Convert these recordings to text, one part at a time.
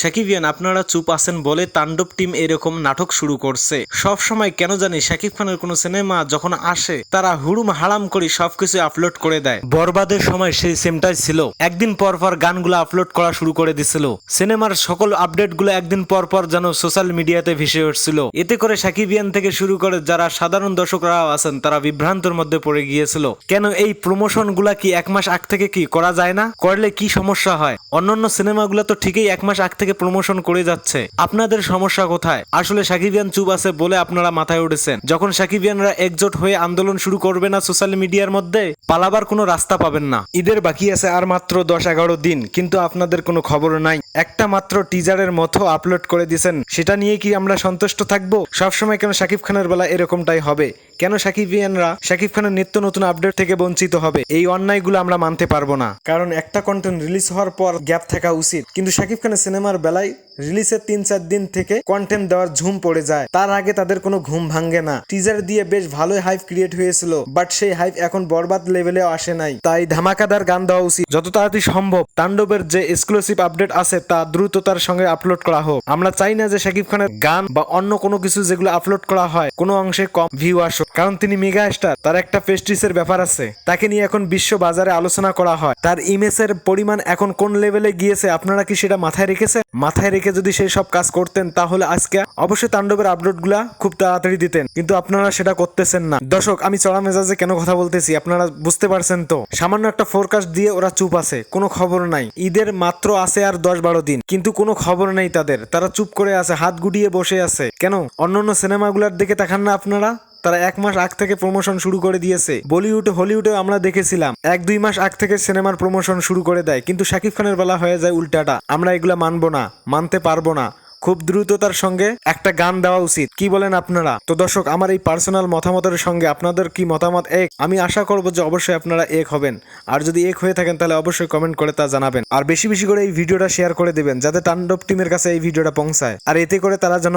সাকিবিয়ান আপনারা চুপ আছেন বলে তাণ্ডব টিম এরকম নাটক শুরু করছে। সব সময় কেন জানি শাকিব খানের কোনো সিনেমা যখন আসে, তারা হুড়ুম হারাম করে সবকিছু আপলোড করে দেয়। বরবাদের সময় সেই সেমটাই ছিল। একদিন পর পর গানগুলো আপলোড করা শুরু করে দিছিল। সিনেমার সকল আপডেটগুলো একদিন পর পর যেন সোশ্যাল মিডিয়াতে ভেসে উঠছিল। এতে করে সাকিবিয়ান থেকে শুরু করে যারা সাধারণ দর্শকরাও আছেন, তারা বিভ্রান্তর মধ্যে পড়ে গিয়েছিল। কেন এই প্রমোশনগুলা কি এক মাস আগ থেকে কি করা যায় না? করলে কি সমস্যা হয়? অন্যান্য সিনেমাগুলো তো ঠিকই এক মাস আগ থেকে প্রমোশন করে যাচ্ছে। আপনাদের সমস্যা কোথায়? আসলে সাকিবিয়ান চুপ আছে বলে আপনারা মাথায় উঠেছেন। যখন সাকিবিয়ানরা একজোট হয়ে আন্দোলন শুরু করবে না সোশ্যাল মিডিয়ার মধ্যে, পালাবার কোনো রাস্তা পাবেন না। ঈদের বাকি আছে আর মাত্র দশ এগারো দিন, কিন্তু আপনাদের কোনো খবর নাই। একটা মাত্র টিজারের মতো আপলোড করে দিয়েছেন। সেটা নিয়ে কি আমরা সন্তুষ্ট থাকব? সবসময় কেন শাকিব খানের বেলা এরকমটাই হবে? কেন সাকিবিয়ানরা সাকিব খানের নিত্য নতুন আপডেট থেকে বঞ্চিত হবে? এই অন্যায়গুলো আমরা মানতে পারব না। কারণ একটা কন্টেন্ট রিলিজ হওয়ার পর গ্যাপ থাকা উচিত। কিন্তু সাকিব খানের সিনেমার বেলায় রিলিজের তিন চার দিন থেকে কন্টেন্ট দেওয়ার ঝুম পড়ে যায়। তার আগে তাদের কোনো ঘুম ভাঙ্গে না। টিজার দিয়ে বেশ ভালোই হাইপ ক্রিয়েট হয়েছিল বাট সেই হাইপ এখন বরবাদ লেভেলে আসে নাই। তাই ধামাকাদার গান দেওয়া উচিত। যত তাড়াতাড়ি সম্ভব, তাণ্ডবের যে এক্সক্লুসিভ আপডেট আছে, তা দ্রুততার সঙ্গে আপলোড করা হোক। আমরা চাই না যে শাকিব খানের গান বা অন্য কোনো কিছু যেগুলো আপলোড করা হয়, কোনো অংশে কম ভিউ আসুক। কারণ তিনি মেগা স্টার তার একটা পেস্টিসের ব্যাপার আছে। তাকে নিয়ে এখন বিশ্ব বাজারে আলোচনা করা হয়। তার ইমেজের পরিমাণ এখন কোন লেভেলে গিয়েছে, আপনারা কি সেটা মাথায় রেখেছেন? মাথায় রেখে যদি সেই সব কাজ করতেন, তাহলে আজকে অবশ্যই তাণ্ডবের আপডেটগুলা খুব তাড়াতাড়ি দিতেন। কিন্তু আপনারা সেটা করতেছেন না। দর্শক, আমি চড়া মেজাজে কেন কথা বলতেছি? আপনারা বুঝতে পারছেন তো? সামান্য একটা ফোরকাস্ট দিয়ে ওরা চুপ আছে, কোনো খবর নাই। ঈদের মাত্র আছে আর দশ বারো দিন, কিন্তু কোনো খবর নেই তাদের। তারা চুপ করে আছে, হাত গুটিয়ে বসে আছে। কেন? অন্যান্য সিনেমাগুলোর দিকে তাকান না আপনারা? তারা এক মাস আগ থেকে প্রমোশন শুরু করে দিয়েছে। বলিউড হলিউডে আমরা দেখেছিলাম, এক দুই মাস আগ থেকে সিনেমার প্রমোশন শুরু করে দেয়। কিন্তু শাকিব খানের বেলা হয়ে যায় উল্টাটা। আমরা এগুলা মানবো না, মানতে পারব না। খুব দ্রুততার সঙ্গে একটা গান দেওয়া উচিত। কি বলেন আপনারা? তো দর্শক, আমার এই পার্সোনাল মতামতের সঙ্গে আপনাদের কি মতামত এক? আমি আশা করব যে অবশ্যই আপনারা এক হবেন। আর যদি এক হয়ে থাকেন, তাহলে অবশ্যই কমেন্ট করে তা জানাবেন। আর বেশি বেশি করে এই ভিডিওটা শেয়ার করে দেবেন, যাতে তাণ্ডব টিমের কাছে এই ভিডিওটা পৌঁছায়। আর এতে করে তারা যেন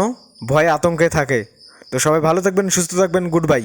ভয়ে আতঙ্কে থাকে। তো সবাই ভালো থাকবেন সুস্থ থাকবেন গুড বাই